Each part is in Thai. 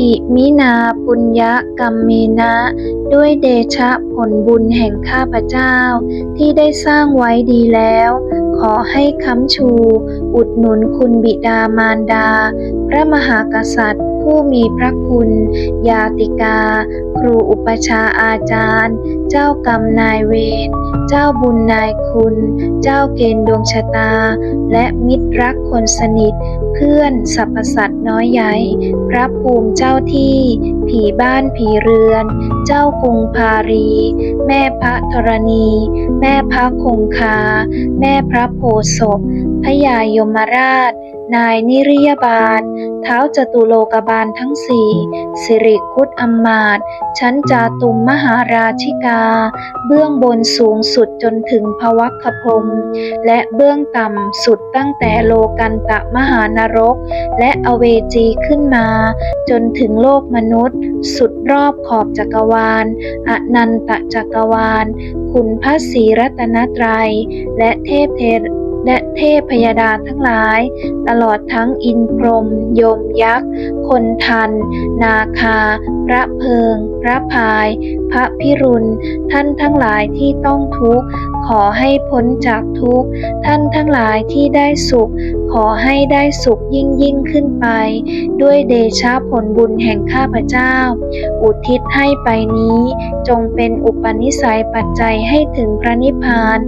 อิมินาปุญญกรรมเมนะ ด้วยเดชะผลบุญแห่งข้าพเจ้า ที่ได้สร้างไว้ดีแล้ว ขอให้ค้ำชู อุดหนุนคุณบิดามารดา พระมหากษัตริย์ ผู้มีพระคุณ ยาติกา ครูอุปชาอาจารย์ เจ้ากรรมนายเวร เจ้าบุญนายคุณ เจ้าเกณฑ์ดวงชะตา และมิตรรักคนสนิท เพื่อนสรรพสัตว์น้อยใหญ่ พระภูมิเจ้าที่ ผีบ้านผีเรือน เจ้ากรุงพารี แม่พระธรณี แม่พระคงคา แม่พระโพศพพระยายมราช นายนิริยบาล เท้าจตุโลกบาลทั้งสี่ สิริคุตอำมาตย์ชั้นจาตุมมหาราชิกา เบื้องบนสูงสุดจนถึงภวัคคพรมและเบื้องต่ำสุดตั้งแต่โลกันตะมหานรก และอเวจีขึ้นมา จนถึงโลกมนุษย์ สุดรอบขอบจักรวาล อนันตจักรวาล คุณพระศรีรัตนตรัย และเทพเทและเทพพยดาทั้งหลาย ตลอดทั้งอินพรม ยมยักษ์ คนทัน นาคา พระเพิง พระพาย พระพิรุณ ท่านทั้งหลายที่ต้องทุกข์ ขอให้พ้นจากทุกข์ ท่านทั้งหลายที่ได้สุข ขอให้ได้สุขยิ่งยิ่งขึ้นไป ด้วยเดชะผลบุญแห่งข้าพเจ้า อุทิศให้ไปนี้ จงเป็นอุปนิสัยปัจจัยให้ถึงพระนิพพาน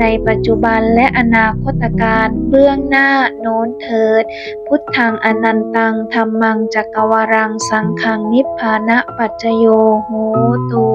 ในปัจจุบันและอนาคตการเบื้องหน้าโน้นเถิด พุทธังอนันตังธรรมังจักรวารังสังขังนิพพานะปัจจโยโหตุ